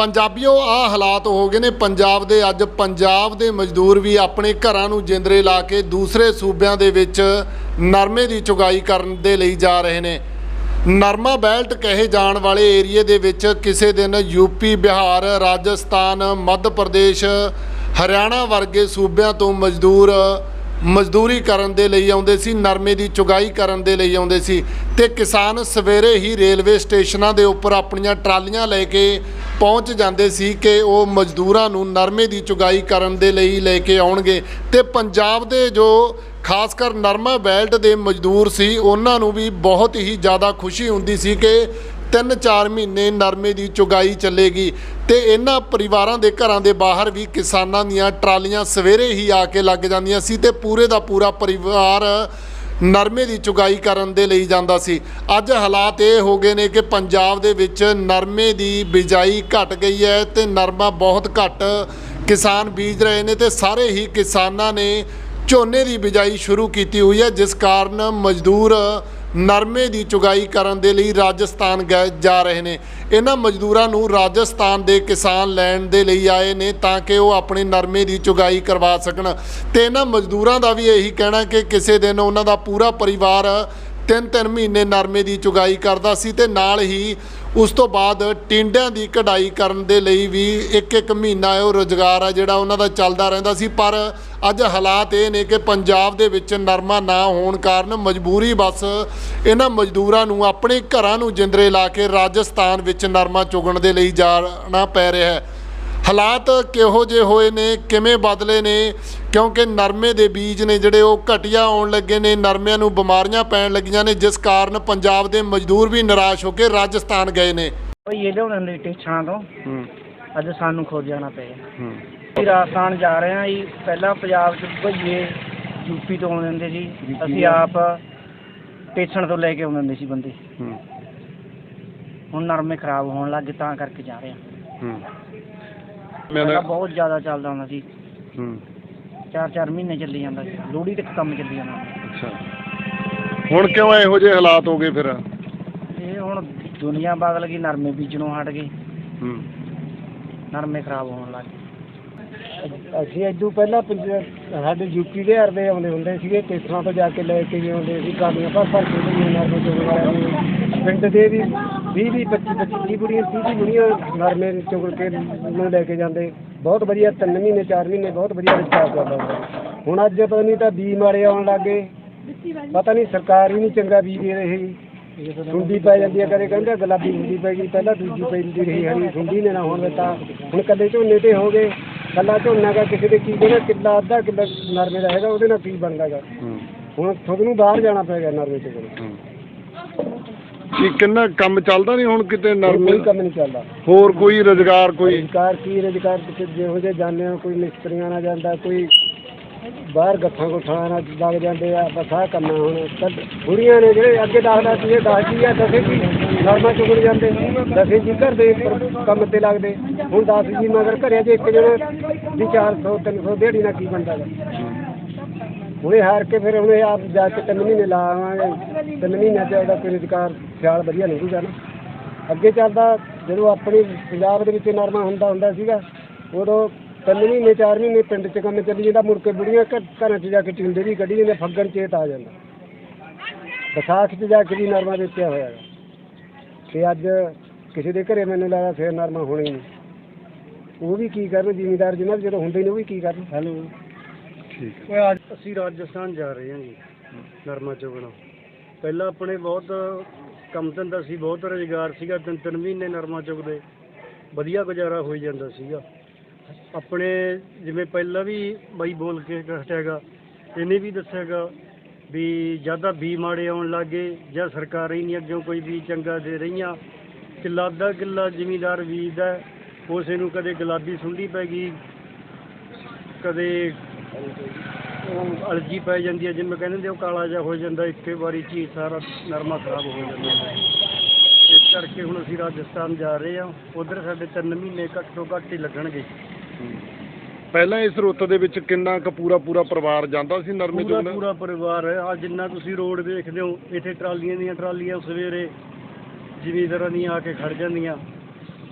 ਪੰਜਾਬੀਓ, ਆ ਹਾਲਾਤ ਹੋ ਗਏ ਨੇ। ਪੰਜਾਬ ਦੇ ਅੱਜ ਪੰਜਾਬ ਦੇ ਮਜ਼ਦੂਰ ਵੀ ਆਪਣੇ ਘਰਾਂ ਨੂੰ ਜਿੰਦਰੇ ਲਾ ਕੇ ਦੂਸਰੇ ਸੂਬਿਆਂ ਦੇ ਵਿੱਚ ਨਰਮੇ ਦੀ ਚੁਗਾਈ ਕਰਨ ਦੇ ਲਈ ਜਾ ਰਹੇ ਨੇ। ਨਰਮਾ ਬੈਲਟ ਕਹੇ ਜਾਣ ਵਾਲੇ ਏਰੀਏ ਦੇ ਵਿੱਚ ਕਿਸੇ ਦਿਨ ਯੂਪੀ ਬਿਹਾਰ, ਰਾਜਸਥਾਨ, ਮੱਧ ਪ੍ਰਦੇਸ਼, ਹਰਿਆਣਾ ਵਰਗੇ ਸੂਬਿਆਂ ਤੋਂ ਮਜ਼ਦੂਰ ਮਜ਼ਦੂਰੀ ਕਰਨ ਦੇ ਲਈ ਆਉਂਦੇ ਸੀ, ਨਰਮੇ ਦੀ ਚੁਗਾਈ ਕਰਨ ਦੇ ਲਈ ਆਉਂਦੇ ਸੀ ਤੇ ਕਿਸਾਨ ਸਵੇਰੇ ਹੀ ਰੇਲਵੇ ਸਟੇਸ਼ਨਾਂ ਦੇ ਉੱਪਰ ਆਪਣੀਆਂ ਟਰਾਲੀਆਂ ਲੈ ਕੇ ਪਹੁੰਚ ਜਾਂਦੇ ਸੀ ਕਿ ਉਹ ਮਜ਼ਦੂਰਾਂ ਨੂੰ ਨਰਮੇ ਦੀ ਚੁਗਾਈ ਕਰਨ ਦੇ ਲਈ ਲੈ ਕੇ ਆਉਣਗੇ। ਤੇ ਪੰਜਾਬ ਦੇ ਜੋ ਖਾਸ ਕਰ ਨਰਮਾ ਬੈਲਟ ਦੇ ਮਜ਼ਦੂਰ ਸੀ, ਉਹਨਾਂ ਨੂੰ ਵੀ ਬਹੁਤ ਹੀ ਜ਼ਿਆਦਾ ਖੁਸ਼ੀ ਹੁੰਦੀ ਸੀ ਕਿ 3-4 ਮਹੀਨੇ ਨਰਮੇ ਦੀ ਚੁਗਾਈ ਚੱਲੇਗੀ। ਤੇ ਇਹਨਾਂ ਪਰਿਵਾਰਾਂ ਦੇ ਘਰਾਂ ਦੇ ਬਾਹਰ ਵੀ ਕਿਸਾਨਾਂ ਦੀਆਂ ਟਰਾਲੀਆਂ ਸਵੇਰੇ ਹੀ ਆ ਕੇ ਲੱਗ ਜਾਂਦੀਆਂ ਸੀ ਤੇ ਪੂਰੇ ਦਾ ਪੂਰਾ ਪਰਿਵਾਰ ਨਰਮੇ ਦੀ ਚੁਗਾਈ ਕਰਨ ਦੇ ਲਈ ਜਾਂਦਾ ਸੀ। ਅੱਜ ਹਾਲਾਤ ਇਹ ਹੋ ਗਏ ਨੇ ਕਿ ਪੰਜਾਬ ਦੇ ਵਿੱਚ ਨਰਮੇ ਦੀ ਬਿਜਾਈ ਘਟ ਗਈ ਹੈ ਤੇ ਨਰਮਾ ਬਹੁਤ ਘੱਟ ਕਿਸਾਨ ਬੀਜ ਰਹੇ ਨੇ ਤੇ ਸਾਰੇ ਹੀ ਕਿਸਾਨਾਂ ਨੇ ਝੋਨੇ ਦੀ ਬਿਜਾਈ ਸ਼ੁਰੂ ਕੀਤੀ ਹੋਈ ਹੈ, ਜਿਸ ਕਾਰਨ ਮਜ਼ਦੂਰ ਨਰਮੇ ਦੀ ਚੁਗਾਈ ਕਰਨ ਦੇ ਲਈ ਰਾਜਸਥਾਨ ਗਏ ਜਾ ਰਹੇ ਨੇ। ਇਹਨਾਂ ਮਜ਼ਦੂਰਾਂ ਨੂੰ ਰਾਜਸਥਾਨ ਦੇ ਕਿਸਾਨ ਲੈਣ ਦੇ ਲਈ ਆਏ ਨੇ ਤਾਂ ਕਿ ਉਹ ਆਪਣੇ ਨਰਮੇ ਦੀ ਚੁਗਾਈ ਕਰਵਾ ਸਕਣ। ਤੇ ਇਹਨਾਂ ਮਜ਼ਦੂਰਾਂ ਦਾ ਵੀ ਇਹੀ ਕਹਿਣਾ ਕਿ ਕਿਸੇ ਦਿਨ ਉਹਨਾਂ ਦਾ ਪੂਰਾ ਪਰਿਵਾਰ ਤਿੰਨ ਤਿੰਨ ਮਹੀਨੇ ਨਰਮੇ ਦੀ ਚੁਗਾਈ ਕਰਦਾ ਸੀ ਤੇ ਨਾਲ ਹੀ ਉਸ ਤੋਂ ਬਾਅਦ ਟਿੰਡਿਆਂ ਦੀ ਕਢਾਈ ਕਰਨ ਦੇ ਲਈ ਵੀ ਇੱਕ ਇੱਕ ਮਹੀਨਾ ਉਹ ਰੋਜ਼ਗਾਰ ਆ ਜਿਹੜਾ ਉਹਨਾਂ ਦਾ ਚੱਲਦਾ ਰਹਿੰਦਾ ਸੀ। ਪਰ ਅੱਜ ਹਾਲਾਤ ਇਹ ਨੇ ਕਿ ਪੰਜਾਬ ਦੇ ਵਿੱਚ ਨਰਮਾ ਨਾ ਹੋਣ ਕਾਰਨ ਮਜਬੂਰੀ ਬਸ ਇਹਨਾਂ ਮਜ਼ਦੂਰਾਂ ਨੂੰ ਆਪਣੇ ਘਰਾਂ ਨੂੰ ਜਿੰਦਰੇ ਲਾ ਕੇ ਰਾਜਸਥਾਨ ਵਿੱਚ ਨਰਮਾ ਚੁਗਣ ਦੇ ਲਈ ਜਾਣਾ ਪੈ ਰਿਹਾ ਹੈ। ਹਾਲਾਤ ਕਿਹੋ ਜਿਹੇ ਹੋਏ ਨੇ ਕਿਵੇਂ ਬਦਲੇ ਨੇ ਕਿਉਂਕਿ ਨਰਮੇ ਦੇ ਬੀਜ ਨੇ ਜਿਹੜੇ ਉਹ ਘਟੀਆ ਆਉਣ ਲੱਗੇ ਨੇ ਨਰਮਿਆਂ ਨੂੰ ਬਿਮਾਰੀਆਂ ਪੈਣ ਲੱਗੀਆਂ ਨੇ ਜਿਸ ਕਾਰਨ ਪੰਜਾਬ ਦੇ ਮਜ਼ਦੂਰ ਵੀ ਨਿਰਾਸ਼ ਹੋ ਕੇ ਰਾਜਸਥਾਨ ਗਏ ਨੇ। ਭਈ ਇਹ ਲਿਆਉਣ ਦੇ ਟੇਛਣਾ ਤੋਂ। ਅੱਜ ਸਾਨੂੰ ਖੁਦ ਜਾਣਾ ਪਿਆ ਹੂੰ। ਅਸੀਂ ਰਾਜਸਥਾਨ ਜਾ ਰਹੇ ਹਾਂ ਜੀ। ਪਹਿਲਾਂ ਪੰਜਾਬ ਚ ਭਈਏ ਯੂਪੀ ਤੋਂ ਆਉਂਦੇ ਹੁੰਦੇ ਸੀ। ਅਸੀਂ ਆਪ ਟੇਛਣ ਤੋਂ ਲੈ ਕੇ ਆਉਂਦੇ ਹੁੰਦੇ ਸੀ ਬੰਦੇ। ਹੂੰ। ਹੁਣ ਨਰਮੇ ਖਰਾਬ ਹੋਣ ਲੱਗ ਤਾਂ ਕਰਕੇ ਜਾ ਰਹੇ ਹੂੰ। ਪਹਿਲਾਂ ਬਹੁਤ ਜ਼ਿਆਦਾ ਚੱਲਦਾ ਹੁੰਦਾ ਸੀ। ਹੂੰ। ਚਾਰ ਚਾਰ ਮਹੀਨੇ ਚੱਲੀ ਜਾਂਦਾ ਸੀ। ਲੋਹੜੀ ਤੱਕ ਕੰਮ ਚੱਲੀ ਜਾਂਦਾ। ਅੱਛਾ। ਹੁਣ ਕਿਉਂ ਇਹੋ ਜਿਹੇ ਹਾਲਾਤ ਹੋ ਗਏ ਫਿਰ? ਇਹ ਹੁਣ ਦੁਨੀਆ ਬਦਲ ਗਈ ਨਰਮੇ ਬੀਜਣੋਂ ਹਟ ਗਏ। ਹੂੰ। ਨਰਮੇ ਖਰਾਬ ਹੋਣ ਲੱਗ ਗਏ। ਅਸੀਂ ਇਦੋਂ ਪਹਿਲਾਂ ਪੰਜ- ਸਾਡੇ ਯੂਪੀ ਦੇ ਹਰਦੇ ਆਉਂਦੇ ਹੁੰਦੇ ਸੀਗੇ ਕੇਸਾਂ ਤੋਂ ਜਾ ਕੇ ਲੈ ਕੇ ਵੀ ਆਉਂਦੇ ਸੀ ਕਾਲੀਆਂ ਭਰ ਭਰ ਕੇ ਵੀ ਨਰਮੇ ਵਾਲਿਆਂ ਨੂੰ। ਪਿੰਡ ਦੇ ਵੀ 20 ਵੀਹ 25 25 ਬੁੜੀਆਂ 30 ਬੁੜੀਆਂ ਨਰਮੇ ਚੁਗਲ ਕੇ ਨੂੰ ਲੈ ਕੇ ਜਾਂਦੇ। ਬਹੁਤ ਵਧੀਆ ਤਿੰਨ ਮਹੀਨੇ ਚਾਰ ਮਹੀਨੇ ਬਹੁਤ ਵਧੀਆ ਰਿਸ਼ਤਾ ਚੱਲਦਾ ਹੁੰਦਾ। ਹੁਣ ਅੱਜ ਪਤਾ ਨਹੀਂ ਤਾਂ ਬੀ ਮਾਰੇ ਆਉਣ ਲੱਗੇ ਪਤਾ ਨਹੀਂ ਸਰਕਾਰ ਹੀ ਨਹੀਂ ਚੰਗਾ ਬੀਜ ਦੇ ਰਹੀ। ਸੁੰਡੀ ਪੈ ਜਾਂਦੀ ਹੈ ਕਦੇ ਕਹਿੰਦੇ ਗੁਲਾਬੀ ਸੁੰਡੀ ਪੈ ਗਈ ਪਹਿਲਾਂ ਦੂਜੀ ਪੈਂਦੀ ਰਹੀ ਹਰੀ ਸੁੰਡੀ ਨੇ ਨਾ ਹੋਣ ਦਿੱਤਾ। ਹੁਣ ਕੱਲੇ ਝੋਨੇ ਤੇ ਹੋ ਗਏ। ਕੱਲਾ ਝੋਨਾ ਦਾ ਕਿਸੇ ਦੇ ਕੀ ਦੇਣਾ ਕਿੱਲਾ ਅੱਧਾ ਕਿੱਲਾ ਨਰਮੇ ਦਾ ਹੈਗਾ ਉਹਦੇ ਨਾਲ ਕੀ ਬਣਦਾ ਗਾ ਹੂੰ। ਹੁਣ ਖੁਦ ਨੂੰ ਬਾਹਰ ਜਾਣਾ ਪਏਗਾ ਨਰਮੇ ਤੇ ਕੀ ਕਿੰਨਾ ਕੰਮ ਚੱਲਦਾ ਨਹੀਂ ਹੁਣ ਕਿਤੇ ਨਰਮੇ ਕੋਈ ਕੰਮ ਨਹੀਂ ਚੱਲਦਾ। ਹੋਰ ਕੋਈ ਰੋਜ਼ਗਾਰ ਕੋਈ ਰੁਜ਼ਗਾਰ ਕੀ ਰੁਜ਼ਗਾਰ ਕਿਸੇ ਜਿਹੋ ਜਿਹੇ ਜਾਂਦੇ ਆ ਕੋਈ ਮਿਸਤਰੀਆਂ ਨਾਲ ਜਾਂਦਾ ਕੋਈ ਬਾਹਰ ਗੱਠਾਂ ਗੁੱਠਾਂ ਨਾਲ ਲੱਗ ਜਾਂਦੇ ਆ ਬਸ ਆਹ ਕੰਮ ਆ ਹੁਣ। ਬੁੜੀਆਂ ਨੇ ਜਿਹੜੇ ਅੱਗੇ ਦੱਸਦਾ ਸੀ ਇਹ ਦੱਸ ਕੀ ਆ ਦਸੇ ਕੀ ਨਰਮਾ ਚੁਗਣ ਜਾਂਦੇ ਦਸੇ ਜੀ ਘਰ ਦੇ ਉੱਪਰ ਕੰਮ ਤੇ ਲੱਗਦੇ। ਹੁਣ ਦਸ ਜੀ ਮਗਰ ਘਰੇ ਜੇ ਇੱਕ ਜਣਾ ਦੀ 400 300 ਦਿਹਾੜੀ ਨਾਲ ਕੀ ਬਣਦਾ ਗਾ? ਹੁਣੇ ਹਾਰ ਕੇ ਫਿਰ ਹੁਣੇ ਆਪ ਜਾ ਕੇ ਤਿੰਨ ਮਹੀਨੇ ਲਾਵਾਂਗੇ ਤਿੰਨ ਮਹੀਨਿਆਂ ਚ ਉਹਦਾ ਕੋਈ ਰੁਜ਼ਗਾਰ ਖਿਆਲ ਵਧੀਆ ਨਿਕਲੂਗਾ ਨਾ। ਅੱਗੇ ਚੱਲਦਾ ਜਦੋਂ ਆਪਣੀ ਪੰਜਾਬ ਦੇ ਵਿੱਚ ਨਰਮਾ ਹੁੰਦਾ ਹੁੰਦਾ ਸੀਗਾ, ਉਦੋਂ ਤਿੰਨ ਮਹੀਨੇ, ਚਾਰ ਮਹੀਨੇ ਪਿੰਡ 'ਚ ਕੰਮ ਚੱਲੀ ਜਾਂਦਾ, ਮੁੜ ਕੇ ਬੁੜੀਆਂ ਘ, ਘਰਾਂ 'ਚ ਜਾ ਕੇ ਟਿੰਡੇ ਵੀ ਕੱਢੀ ਜਾਂਦੇ ਫੱਗਣ ਚੇਤ ਆ ਜਾਂਦਾ। ਵਿਸਾਖ 'ਚ ਜਾ ਕੇ ਵੀ ਨਰਮਾ ਵੇਚਿਆ ਹੋਇਆ ਹੈ। ਤੇ ਅੱਜ ਕਿਸੇ ਦੇ ਘਰੇ ਮੈਨੂੰ ਲੱਗਦਾ ਫੇਰ ਨਰਮਾ ਹੋਣਾ ਹੀ ਨਹੀਂ। ਉਹ ਵੀ ਕੀ ਕਰਨ, ਜ਼ਿਮੀਦਾਰ ਜਿਹਨਾਂ ਦੇ ਜਦੋਂ ਹੁੰਦੇ ਨੇ ਉਹ ਵੀ ਕੀ ਕਰਨ। ਹੈਲੋ। ਠੀਕ ਓਏ, ਅੱਜ ਅਸੀਂ ਰਾਜਸਥਾਨ ਜਾ ਰਹੇ ਹਾਂ ਜੀ, ਨਰਮਾ ਚੁਗਣਾ ਪਹਿਲਾਂ ਆਪਣੇ ਬਹੁਤ ਕੰਮ ਧੰਦਾ ਸੀ, ਬਹੁਤ ਰੁਜ਼ਗਾਰ ਸੀਗਾ, ਤਿੰਨ ਤਿੰਨ ਮਹੀਨੇ ਨਰਮਾ ਚੁਗਦੇ ਵਧੀਆ ਗੁਜ਼ਾਰਾ ਹੋਈ ਜਾਂਦਾ ਸੀਗਾ। ਆਪਣੇ ਜਿਵੇਂ ਪਹਿਲਾਂ ਵੀ ਬਾਈ ਬੋਲ ਕੇ ਹਟਿਆਗਾ ਇਹਨੇ ਵੀ ਦੱਸਿਆਗਾ ਵੀ ਜ਼ਿਆਦਾ ਬੀ ਮਾੜੇ ਆਉਣ ਲੱਗੇ, ਜਾਂ ਸਰਕਾਰਾਂ ਹੀ ਨਹੀਂ ਅੱਗੇ ਕੋਈ ਵੀ ਚੰਗਾ ਦੇ ਰਹੀਆਂ ਕਿੱਲਾ ਅੱਧਾ ਕਿੱਲਾ ਜ਼ਿਮੀਦਾਰ ਬੀਜਦਾ ਉਸੇ ਨੂੰ ਕਦੇ ਗੁਲਾਬੀ ਸੁੰਡੀ ਪੈ ਗਈ, ਕਦੇ ਉਹ ਅਲਜੀ ਪੈ ਜਾਂਦੀ ਹੈ ਜਿਵੇਂ ਕਹਿੰਦੇ ਨੇ ਉਹ ਕਾਲਾ ਜਿਹਾ ਹੋ ਜਾਂਦਾ ਇੱਕੇ ਵਾਰੀ ਚ ਹੀ ਸਾਰਾ ਨਰਮਾ ਖਰਾਬ ਹੋ ਜਾਂਦਾ। ਹੈ। ਇਸ ਕਰਕੇ ਹੁਣ ਅਸੀਂ ਰਾਜਸਥਾਨ ਜਾ ਰਹੇ ਹਾਂ ਉਧਰ ਸਾਡੇ 3 ਮਹੀਨੇ ਘੱਟ ਤੋਂ ਘੱਟ ਹੀ ਲੱਗਣਗੇ। ਪਹਿਲਾਂ ਇਸ ਰੁੱਤ ਦੇ ਵਿੱਚ ਕਿੰਨਾ ਕੁ ਪੂਰਾ ਪੂਰਾ ਪਰਿਵਾਰ ਜਾਂਦਾ ਸੀ ਨਰਮੇ ਪੂਰਾ ਚੁਗਣ ਪੂਰਾ ਪਰਿਵਾਰ ਹੈ। ਆ ਜਿੰਨਾ ਤੁਸੀਂ ਰੋਡ ਵੇਖਦੇ ਹੋ ਇੱਥੇ ਟਰਾਲੀਆਂ ਦੀਆਂ ਟਰਾਲੀਆਂ ਸਵੇਰੇ ਜ਼ਿਮੀਂਦਾਰਾਂ ਦੀਆਂ ਆ ਕੇ ਖੜ ਜਾਂਦੀਆਂ।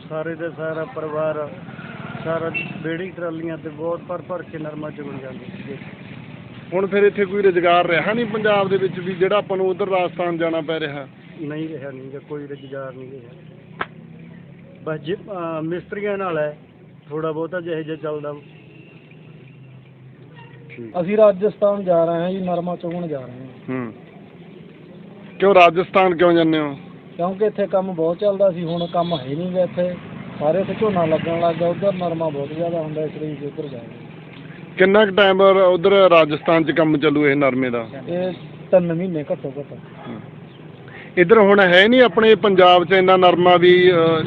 ਸਾਰੇ ਦੇ ਸਾਰਾ ਪਰਿਵਾਰ ਸਾਰਾ ਬੇੜੀ ਟਰਾਲੀਆਂ ਤੇ ਬਹੁਤ ਭਰ ਭਰ ਕੇ ਨਰਮਾ ਚੁਗਣ ਜਾਂਦੇ ਸੀਗੇ। ਹੁਣ ਫਿਰ ਇੱਥੇ ਕੋਈ ਰੁਜ਼ਗਾਰ ਰਿਹਾ ਨਹੀਂ ਪੰਜਾਬ ਦੇ ਵਿੱਚ ਵੀ ਜਿਹੜਾ ਆਪਾਂ ਨੂੰ ਉਧਰ ਰਾਜਸਥਾਨ ਜਾਣਾ ਪੈ ਰਿਹਾ? ਨਹੀਂ ਰਿਹਾ ਨਹੀਂ ਗਾ, ਕੋਈ ਰੁਜ਼ਗਾਰ ਨਹੀਂ ਰਿਹਾ। ਬਸ ਜੀ ਅਹ ਮਿਸਤਰੀਆਂ ਨਾਲ ਹੈ ਥੋੜਾ ਬਹੁਤਾ ਜਿਹੇ ਜਿਹਾ ਚੱਲਦਾ। ਅਸੀਂ ਰਾਜਸਥਾਨ ਜਾ ਰਹੇ ਹਾਂ ਜੀ ਨਰਮਾ ਚੁਗਣ ਜਾ ਰਹੇ ਹਾਂ। ਹੂੰ। ਕਿਉਂ ਰਾਜਸਥਾਨ ਕਿਉਂ ਜਾਂਦੇ ਹੋ? ਕਿਉਂਕਿ ਇੱਥੇ ਕੰਮ ਬਹੁਤ ਚੱਲਦਾ ਸੀ ਹੁਣ ਕੰਮ ਹੈ ਨਹੀਂ ਗਾ ਇੱਥੇ। ਸਾਰੇ ਤੇ ਝੋਨਾ ਲੱਗਣ ਲੱਗ ਗਿਆ ਉਧਰ ਨਰਮਾ ਬਹੁਤ ਜ਼ਿਆਦਾ ਹੁੰਦਾ ਇਸ ਲਈ ਉੱਧਰ ਜਾ ਰਹੇ ਕਿੰਨਾ ਕੁ ਟਾਈਮ ਉਧਰ ਰਾਜਸਥਾਨ 'ਚ ਕੰਮ ਚੱਲੂ ਇਹ ਨਰਮੇ ਦਾ। ਇਹ ਤਿੰਨ ਮਹੀਨੇ ਘੱਟੋ ਘੱਟ। ਇੱਧਰ ਹੁਣ ਹੈ ਨਹੀਂ ਆਪਣੇ ਪੰਜਾਬ 'ਚ ਇੰਨਾ ਨਰਮਾ ਵੀ ਅਹ,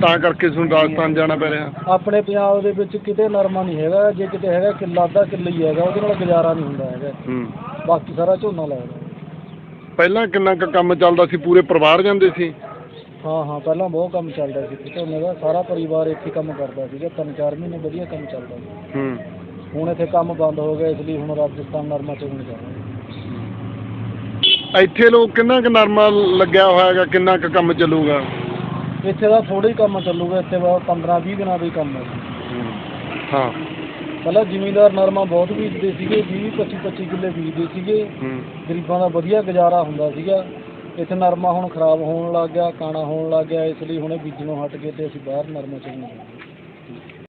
ਤਾਂ ਕਰਕੇ ਤੁਹਾਨੂੰ ਰਾਜਸਥਾਨ ਜਾਣਾ ਪੈ ਰਿਹਾ। ਆਪਣੇ ਪੰਜਾਬ ਦੇ ਵਿੱਚ ਕਿਤੇ ਨਰਮਾ ਨਹੀਂ ਹੈਗਾ ਜੇ ਕਿਤੇ ਹੈਗਾ ਕਿੱਲਾ ਅੱਧਾ ਕਿੱਲਾ ਹੀ ਹੈਗਾ ਉਹਦੇ ਨਾਲ ਗੁਜ਼ਾਰਾ ਨਹੀਂ ਹੁੰਦਾ ਹੈਗਾ। ਹੂੰ। ਬਾਕੀ ਸਾਰਾ ਝੋਨਾ ਲੱਗਦਾ। ਪਹਿਲਾਂ ਕਿੰਨਾ ਕੁ ਕੰਮ ਚੱਲਦਾ ਸੀ ਪੂਰੇ ਪਰਿਵਾਰ ਜਾਂਦੇ ਸੀ? ਹਾਂ ਹਾਂ ਪਹਿਲਾਂ ਬਹੁਤ ਕੰਮ ਚੱਲਦਾ ਸੀ ਝੋਨੇ ਦਾ ਸਾਰਾ ਪਰਿਵਾਰ ਇੱਥੇ ਕੰਮ ਕਰਦਾ ਸੀਗਾ ਤਿੰਨ ਚਾਰ ਮਹੀਨੇ ਵਧੀਆ ਕੰਮ ਚੱਲਦਾ ਸੀ। ਹੂੰ। ਹੁਣ ਇੱਥੇ ਕੰਮ ਬੰਦ ਹੋ ਗਿਆ ਇਸ ਲਈ ਹੁਣ ਰਾਜਸਥਾਨ ਨਰਮਾ ਚੁਗਣ ਜਾ ਰਹੇ। ਇੱਥੇ ਲੋਕ ਕਿੰਨਾ ਕੁ ਨਰਮਾ ਲੱਗਿਆ ਹੋਇਆ ਹੈਗਾ ਕਿੰਨਾ ਕੁ ਕੰਮ ਚੱਲੂਗਾ? ਇੱਥੇ ਦਾ ਥੋੜਾ ਹੀ ਕੰਮ ਚੱਲੂਗਾ ਇੱਥੇ ਬਸ 15 20 ਦਿਨਾਂ ਦਾ ਹੀ ਕੰਮ ਹੈ। ਹਾਂ। ਪਹਿਲਾਂ ਜ਼ਿਮੀਂਦਾਰ ਨਰਮਾ ਬਹੁਤ ਬੀਜਦੇ ਸੀਗੇ 20 25 25 ਕਿੱਲੇ ਬੀਜਦੇ ਸੀਗੇ। ਹੂੰ। ਗਰੀਬਾਂ ਦਾ ਵਧੀਆ ਗੁਜ਼ਾਰਾ ਹੁੰਦਾ ਸੀਗਾ। ਇੱਥੇ ਨਰਮਾ ਹੁਣ ਖਰਾਬ ਹੋਣ ਲੱਗ ਗਿਆ, ਕਾਣਾ ਹੋਣ ਲੱਗ ਗਿਆ, ਇਸ ਲਈ ਹੁਣੇ ਬੀਜਣੋਂ ਹਟ ਗਏ ਤੇ ਅਸੀਂ ਬਾਹਰ ਨਰਮਾ ਚੁਗਣ